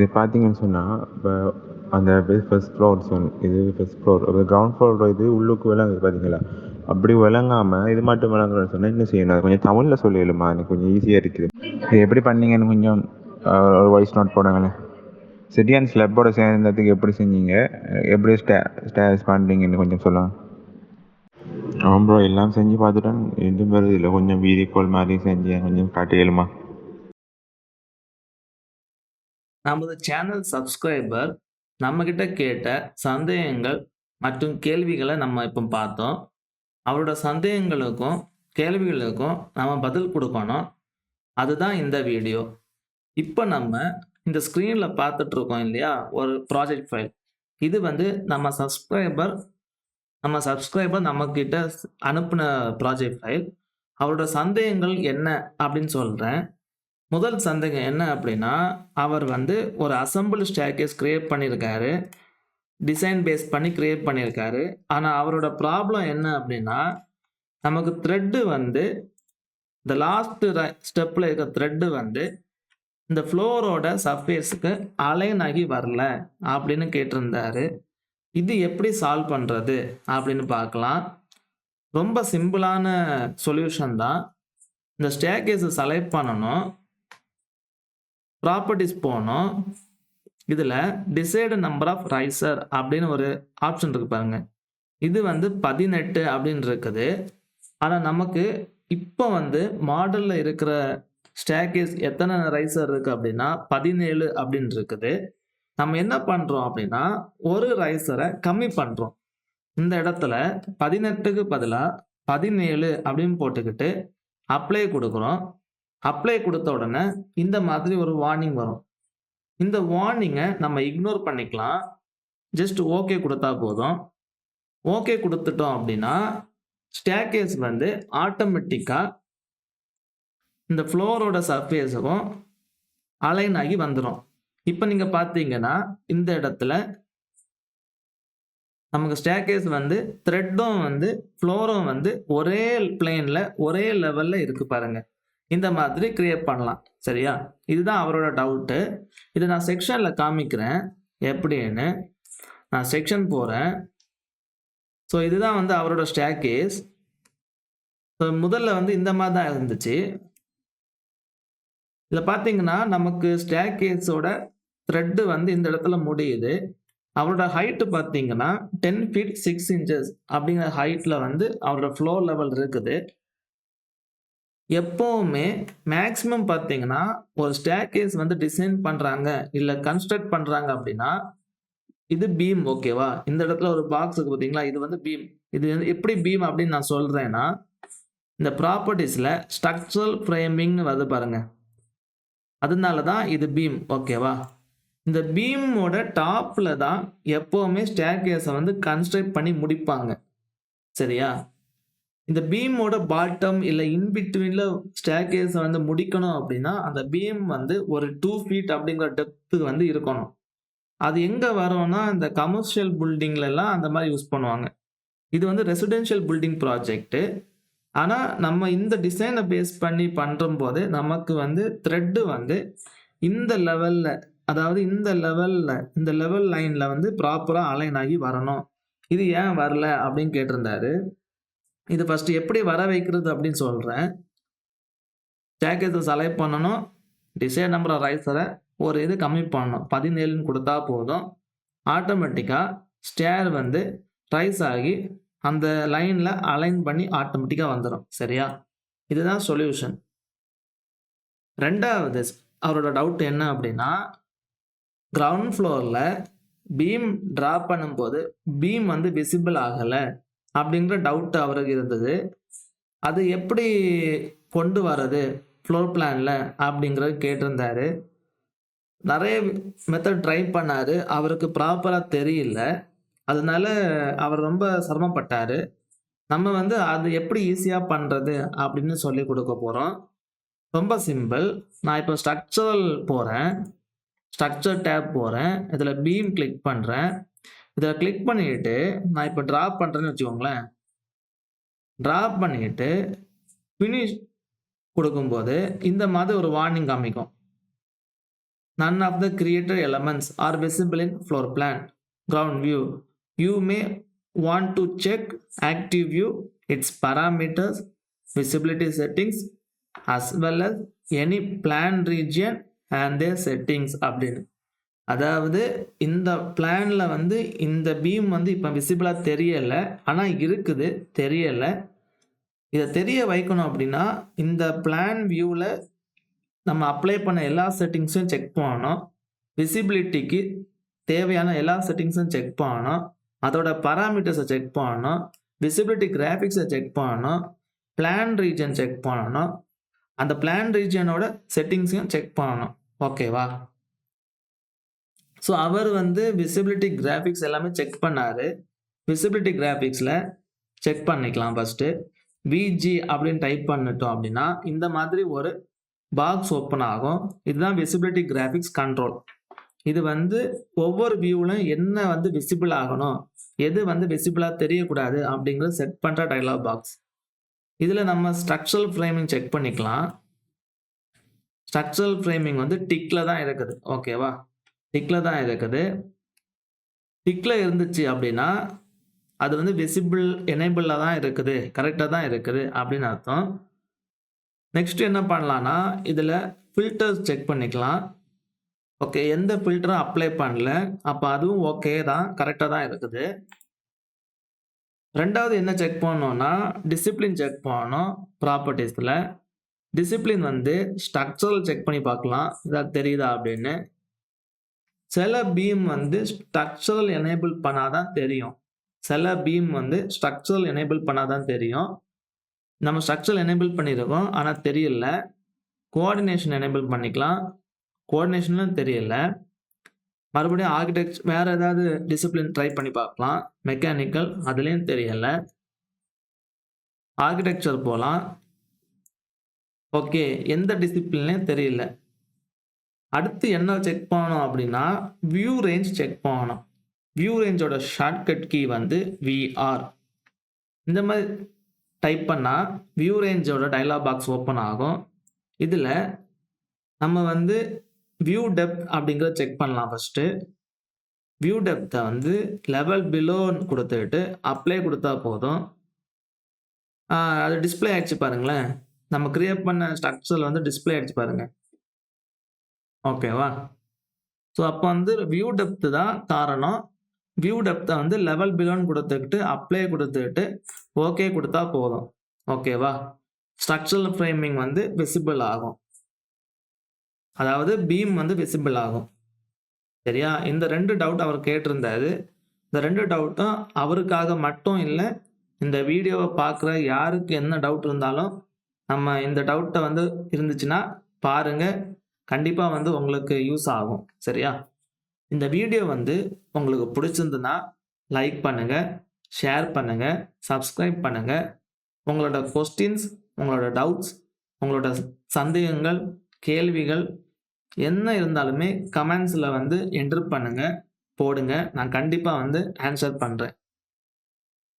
இது பார்த்தீங்கன்னு சொன்னால் இப்போ அந்த ஃபர்ஸ்ட் ஃப்ளோர் சொன் இது ஃபர்ஸ்ட் ஃப்ளோர் கிரவுண்ட் ஃப்ளோர் இது உள்ளுக்கு விளங்குது பார்த்தீங்களா அப்படி விளங்காமல் இது மட்டும் விளங்குறேன்னு சொன்னால் என்ன செய்யணும்? அது கொஞ்சம் தமிழில் சொல்லிடுமா? எனக்கு கொஞ்சம் ஈஸியாக இருக்குது. இது எப்படி பண்ணீங்கன்னு கொஞ்சம் ஒரு வாய்ஸ் நோட் போடுங்களேன். சிட்டியன் ஸ்லப்போட சேர்ந்ததுக்கு எப்படி செஞ்சீங்க? எப்படி ஸ்டே ஸ்டேஸ் பண்ணுறீங்கன்னு கொஞ்சம் சொல்லுங்கள் ஆமாம் ப்ரோ எல்லாம் செஞ்சு பார்த்துட்டேன். எதுவும் வருது இல்லை. கொஞ்சம் வீடியோ கால் மாதிரி செஞ்சேன் கொஞ்சம் காட்டியலுமா நமது சேனல் சப்ஸ்கிரைபர் நம்மக்கிட்ட கேட்ட சந்தேகங்கள் மற்றும் கேள்விகளை நம்ம இப்போ பார்த்தோம். அவரோட சந்தேகங்களுக்கும் கேள்விகளுக்கும் நம்ம பதில் கொடுக்கணும். அதுதான் இந்த வீடியோ இப்போ நம்ம இந்த ஸ்க்ரீனில் பார்த்துட்ருக்கோம் இல்லையா? ஒரு ப்ராஜெக்ட் ஃபைல் இது வந்து நம்ம சப்ஸ்கிரைபர் நம்ம சப்ஸ்கிரைபர் நம்மக்கிட்ட அனுப்பின ப்ராஜெக்ட் ஃபைல் அவரோட சந்தேகங்கள் என்ன அப்படின்னு சொல்கிறேன் முதல் சந்தேகம் என்ன அப்படின்னா அவர் வந்து ஒரு அசம்பிள் ஸ்டேக்கேஸ் கிரியேட் பண்ணியிருக்காரு. டிசைன் பேஸ் பண்ணி கிரியேட் பண்ணியிருக்காரு. ஆனால் அவரோட ப்ராப்ளம் என்ன அப்படின்னா நமக்கு த்ரெட்டு வந்து இந்த லாஸ்ட் ஸ்டெப்பில் இருக்க த்ரெட்டு வந்து இந்த ஃப்ளோரோட சர்ஃபேஸுக்கு அலைன் ஆகி வரல அப்படின்னு கேட்டிருந்தாரு. இது எப்படி சால்வ் பண்ணுறது அப்படின்னு பார்க்கலாம். ரொம்ப சிம்பிளான சொல்யூஷன் தான். இந்த ஸ்டேக்கேஸை செலக்ட் பண்ணணும். ப்ராப்பர்ட்டிஸ் போனோம். இதில் டிசைடு நம்பர் ஆஃப் ரைசர் அப்படின்னு ஒரு ஆப்ஷன் இருக்கு பாருங்க. இது வந்து பதினெட்டு அப்படின்னு இருக்குது. ஆனால் நமக்கு இப்போ வந்து மாடலில் இருக்கிற ஸ்டேக்கேஸ் எத்தனை ரைசர் இருக்குது அப்படின்னா பதினேழு அப்படின்னு இருக்குது. நம்ம என்ன பண்ணுறோம் அப்படின்னா ஒரு ரைசரை கம்மி பண்ணுறோம் இந்த இடத்துல பதினெட்டுக்கு பதிலாக பதினேழு அப்படின்னு போட்டுக்கிட்டு அப்ளை கொடுக்குறோம். அப்ளை கொடுத்த உடனே இந்த மாதிரி ஒரு வார்னிங் வரும். இந்த வார்னிங்கை நம்ம இக்னோர் பண்ணிக்கலாம். ஜஸ்ட் ஓகே கொடுத்தா போதும். ஓகே கொடுத்துட்டோம் அப்படின்னா ஸ்டேக்கேஸ் வந்து ஆட்டோமேட்டிக்காக இந்த ஃப்ளோரோட சர்ஃபேஸுக்கும் அலைன் ஆகி வந்துடும் இப்போ நீங்கள் பார்த்தீங்கன்னா இந்த இடத்துல நமக்கு ஸ்டேக்கேஸ் வந்து த்ரெட்டும் வந்து ஃப்ளோரும் வந்து ஒரே பிளேனில் ஒரே லெவலில் இருக்கு பாருங்கள் இந்த மாதிரி கிரியேட் பண்ணலாம். சரியா? இதுதான் அவரோட டவுட்டு இதை நான் செக்ஷனில் காமிக்கிறேன். எப்படின்னு? நான் செக்ஷன் போகிறேன் ஸோ இதுதான் வந்து அவரோட ஸ்டேக்கேஸ் ஸோ முதல்ல வந்து இந்த மாதிரி தான் இருந்துச்சு. இதில் பார்த்தீங்கன்னா நமக்கு ஸ்டேக்கேஸோட த்ரெட்டு வந்து இந்த இடத்துல முடியுது. அவரோட ஹைட்டு பார்த்தீங்கன்னா டென் ஃபீட் சிக்ஸ் இன்ச்சஸ் அப்படிங்கிற ஹைட்டில் வந்து அவரோட ஃப்ளோர் லெவல் இருக்குது. எப்போவுமே மேக்ஸிமம் பார்த்தீங்கன்னா ஒரு ஸ்டேக்கேஸ் வந்து டிசைன் பண்ணுறாங்க இல்லை கன்ஸ்ட்ரக்ட் பண்ணுறாங்க அப்படின்னா இது பீம் ஓகேவா இந்த இடத்துல ஒரு பாக்ஸ் இருக்கு பார்த்தீங்களா? இது வந்து பீம். இது வந்து எப்படி பீம் அப்படின்னு நான் சொல்கிறேன்னா இந்த ப்ராப்பர்ட்டிஸில் ஸ்ட்ரக்சரல் ஃப்ரேமிங்னு வருது பாருங்கள் அதனால தான் இது பீம் ஓகேவா இந்த பீமோட டாப்பில் தான் எப்போவுமே ஸ்டேர்கேஸை வந்து கன்ஸ்ட்ரக்ட் பண்ணி முடிப்பாங்க. சரியா? இந்த பீமோட பாட்டம் இல்லை இன்பிட்வீனில் ஸ்டேர்கேஸை வந்து முடிக்கணும் அப்படின்னா அந்த பீம் வந்து ஒரு டூ ஃபீட் அப்படிங்கிற டெப்த்து வந்து இருக்கணும். அது எங்கே வரோம்னா இந்த கமர்ஷியல் பில்டிங்லலாம் அந்த மாதிரி யூஸ் பண்ணுவாங்க. இது வந்து ரெசிடென்ஷியல் பில்டிங் ப்ராஜெக்ட்டு ஆனால் நம்ம இந்த டிசைனை பேஸ் பண்ணி பண்ணுற போது நமக்கு வந்து த்ரெட்டு வந்து இந்த லெவலில் அதாவது இந்த லெவலில் இந்த லெவல் லைனில் வந்து ப்ராப்பராக அலைன் ஆகி வரணும். இது ஏன் வரல அப்படின்னு கேட்டிருந்தாரு. இது ஃபஸ்ட்டு எப்படி வர வைக்கிறது அப்படின்னு சொல்கிறேன் பேக்கேஜை செலக்ட் பண்ணணும். டிசைன் நம்பர் ரைஸரை ஒரு இது கம்மி பண்ணணும். பதினேழுன்னு கொடுத்தா போதும். ஆட்டோமேட்டிக்காக ஸ்டேர் வந்து ரைஸ் ஆகி அந்த லைனில் அலைன் பண்ணி ஆட்டோமேட்டிக்காக வந்துடும் சரியா? இதுதான் சொல்யூஷன் ரெண்டாவது அவரோட டவுட் என்ன அப்படின்னா கிரவுண்ட் ஃப்ளோரில் பீம் ட்ரா பண்ணும்போது பீம் வந்து விசிபிள் ஆகலை. அப்படிங்கிற டவுட் அவருக்கு இருந்தது. அது எப்படி கொண்டு வர்றது? ஃப்ளோர் பிளானில் அப்படிங்கிறது கேட்டிருந்தாரு. நிறைய மெத்தட் ட்ரை பண்ணார். அவருக்கு ப்ராப்பராக தெரியல. அதனால அவர் ரொம்ப சிரமப்பட்டார். நம்ம வந்து அது எப்படி ஈஸியாக பண்ணுறது அப்படின்னு சொல்லி கொடுக்க போகிறோம் ரொம்ப சிம்பிள் நான் இப்போ ஸ்ட்ரக்சரல் போகிறேன் ஸ்ட்ரக்சர் டேப் போகிறேன் இதில் பீம் கிளிக் பண்ணுறேன் இதில் கிளிக் பண்ணிக்கிட்டு நான் இப்போ ட்ராப் பண்ணுறேன்னு வச்சுக்கோங்களேன் ட்ராப் பண்ணிக்கிட்டு ஃபினிஷ் கொடுக்கும்போது இந்த மாதிரி ஒரு வார்னிங் காமிக்கும் none of the creator elements are visible in floor plan ground view you may want to check active view its parameters visibility settings as well as any plan region and their settings அப்படின்னு. அதாவது இந்த பிளானில் வந்து இந்த beam வந்து இப்போ விசிபிளாக தெரியலை. ஆனால் இருக்குது தெரியலை. இதை தெரிய வைக்கணும் அப்படின்னா இந்த பிளான் வியூவில் நம்ம அப்ளை பண்ண எல்லா செட்டிங்ஸும் செக் பண்ணணும். விசிபிலிட்டிக்கு தேவையான எல்லா செட்டிங்ஸும் செக் பண்ணணும். அதோட பராமீட்டர்ஸை செக் பண்ணணும். விசிபிலிட்டி கிராஃபிக்ஸை செக் பண்ணணும். பிளான் ரீஜன் செக் பண்ணணும். அந்த பிளான் ரீஜனோட செட்டிங்ஸையும் செக் பண்ணணும். ஓகேவா ஸோ அவர் வந்து விசிபிலிட்டி கிராஃபிக்ஸ் எல்லாமே செக் பண்ணார். விசிபிலிட்டி கிராஃபிக்ஸில் செக் பண்ணிக்கலாம் ஃபஸ்ட்டு விஜி அப்படின்னு டைப் பண்ணிட்டோம் அப்படின்னா இந்த மாதிரி ஒரு பாக்ஸ் ஓப்பன் ஆகும். இதுதான் விசிபிலிட்டி கிராஃபிக்ஸ் கண்ட்ரோல் இது வந்து ஒவ்வொரு வியூவிலும் என்ன வந்து விசிபிள் ஆகணும்? எது வந்து விசிபிளாக தெரியக்கூடாது? அப்படிங்கிறத செட் பண்ணுற டைலாக் பாக்ஸ் இதில் நம்ம ஸ்ட்ரக்சரல் ஃப்ரேமிங் செக் பண்ணிக்கலாம். ஸ்ட்ரக்சரல் ஃப்ரேமிங் வந்து டிக்கில் தான் இருக்குது. ஓகேவா டிக்கில் தான் இருக்குது. டிக்கில் இருந்துச்சு அப்படின்னா அது வந்து விசிபிள் எனேபிளில் தான் இருக்குது. கரெக்டாக தான் இருக்குது அப்படின்னு அர்த்தம். நெக்ஸ்ட் என்ன பண்ணலான்னா இதில் ஃபில்டர்ஸ் செக் பண்ணிக்கலாம். ஓகே எந்த ஃபில்டரும் அப்ளை பண்ணல அப்போ அதுவும் ஓகே தான் கரெக்டாக தான் இருக்குது. ரெண்டாவது என்ன செக் பண்ணோன்னா டிசிப்ளின் செக் பண்ணணும் ப்ராப்பர்ட்டிஸில் டிசிப்ளின் வந்து ஸ்ட்ரக்சரல் செக் பண்ணி பார்க்கலாம். இதாக தெரியுதா அப்படின்னு. சில பீம் வந்து ஸ்ட்ரக்சரல் எனேபிள் பண்ணாதான் தெரியும். சில பீம் வந்து ஸ்ட்ரக்சரல் எனேபிள் பண்ணாதான் தெரியும். நம்ம ஸ்ட்ரக்சரல் எனேபிள் பண்ணியிருக்கோம் ஆனால் தெரியல. கோஆர்டினேஷன் எனேபிள் பண்ணிக்கலாம். கோஆர்டினேஷன்லாம் தெரியல. மறுபடியும் ஆர்கிடெக்ட் வேறு ஏதாவது டிசிப்ளின் ட்ரை பண்ணி பார்க்கலாம். மெக்கானிக்கல் அதுலேயும் தெரியல. ஆர்கிடெக்சர் போகலாம் ஓகே எந்த டிசிப்ளின்லேயும் தெரியல. அடுத்து என்ன செக் பண்ணணும் அப்படின்னா வியூ ரேஞ்ச் செக் பண்ணணும். வியூ ரேஞ்சோட ஷார்ட்கட் கீ வந்து விஆர் இந்த மாதிரி டைப் பண்ணால் வியூ ரேஞ்சோட டைலாக் பாக்ஸ் ஓப்பன் ஆகும். இதில் நம்ம வந்து வியூ டெப்த் அப்படிங்கிறத செக் பண்ணலாம் ஃபஸ்ட்டு வியூ டெப்த்தை வந்து லெவல் பிலோன்னு கொடுத்துட்டு அப்ளை கொடுத்தா போதும். அது டிஸ்ப்ளே ஆயிடுச்சு பாருங்களேன். நம்ம கிரியேட் பண்ண ஸ்ட்ரக்சர் வந்து டிஸ்ப்ளே அடிச்சு பாருங்க. ஓகேவா ஸோ அப்போ வந்து வியூ டெப்த்து தான் காரணம். வியூ டெப்த்தை வந்து லெவல் பிலோன்னு கொடுத்துக்கிட்டு அப்ளை கொடுத்துக்கிட்டு ஓகே கொடுத்தா போதும். ஓகேவா ஸ்ட்ரக்சரல் ஃப்ரேமிங் வந்து விசிபிள் ஆகும். அதாவது பீம் வந்து விசிபிள் ஆகும். சரியா? இந்த ரெண்டு டவுட் அவர் கேட்டிருந்தாரு. இந்த ரெண்டு டவுட்டும் அவருக்காக மட்டும் இல்லை இந்த வீடியோவை பார்க்குற யாருக்கு என்ன டவுட் இருந்தாலும் நம்ம இந்த டவுட்டை வந்து இருந்துச்சுன்னா பாருங்க. கண்டிப்பாக வந்து உங்களுக்கு யூஸ் ஆகும். சரியா? இந்த வீடியோ வந்து உங்களுக்கு பிடிச்சிருந்துன்னா லைக் பண்ணுங்கள் ஷேர் பண்ணுங்கள் சப்ஸ்கிரைப் பண்ணுங்கள் உங்களோட கொஸ்டின்ஸ் உங்களோட டவுட்ஸ் உங்களோட சந்தேகங்கள் கேள்விகள் என்ன இருந்தாலுமே கமெண்ட்ஸில் வந்து என்டர் பண்ணுங்கள் போடுங்க. நான் கண்டிப்பாக வந்து ஆன்சர் பண்ணுறேன்